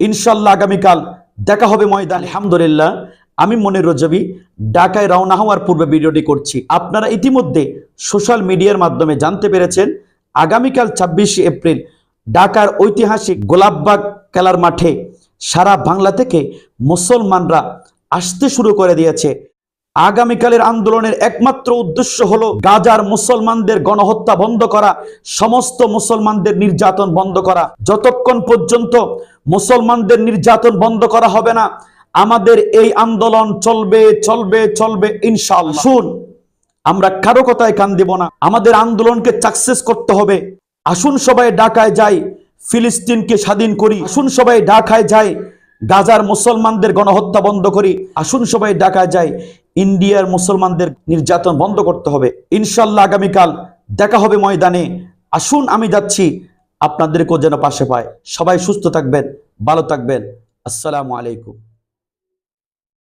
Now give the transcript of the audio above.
ইনশাল্লাহ আগামীকাল দেখা হবে ময়দান। আলহামদুলিল্লাহ। আমি মনির রজবি, ঢাকায় রওনা হওয়ার পূর্বে ভিডিওটি করছি। আপনারা ইতিমধ্যে সোশ্যাল মিডিয়ার মাধ্যমে জানতে পেরেছেন, আগামীকাল ছাব্বিশে এপ্রিল ঢাকার ঐতিহাসিক গোলাপবাগ খেলার মাঠে সারা বাংলা থেকে মুসলমানরা আসতে শুরু করে দিয়েছে। আগামীকালের আন্দোলনের একমাত্র উদ্দেশ্য হল গাজার মুসলমানদের গণহত্যা বন্ধ করা, সমস্ত মুসলমানদের নির্যাতন বন্ধ করা। যতক্ষণ পর্যন্ত মুসলমানদের নির্যাতন বন্ধ করা হবে না। আমাদের এই আন্দোলন চলবে চলবে চলবে ইনশাআল্লাহ। শুন, আমরা কারও কথায় কান দেব না। আমাদের আন্দোলনকে সাকসেস করতে হবে। আসুন সবাই ঢাকায় যাই, ফিলিস্তিনকে স্বাধীন করি। আসুন সবাই ঢাকায় যাই, গাজার মুসলমানদের গণহত্যা বন্ধ করি। আসুন সবাই ঢাকায় যাই, ইন্ডিয়ার মুসলমানদের নির্যাতন বন্ধ করতে হবে। ইনশাল্লাহ আগামীকাল দেখা হবে ময়দানে। আসুন আমি যাচ্ছি আপনাদেরকেও যেন পাশে পায়। সবাই সুস্থ থাকবেন ভালো থাকবেন। আসসালামু আলাইকুম।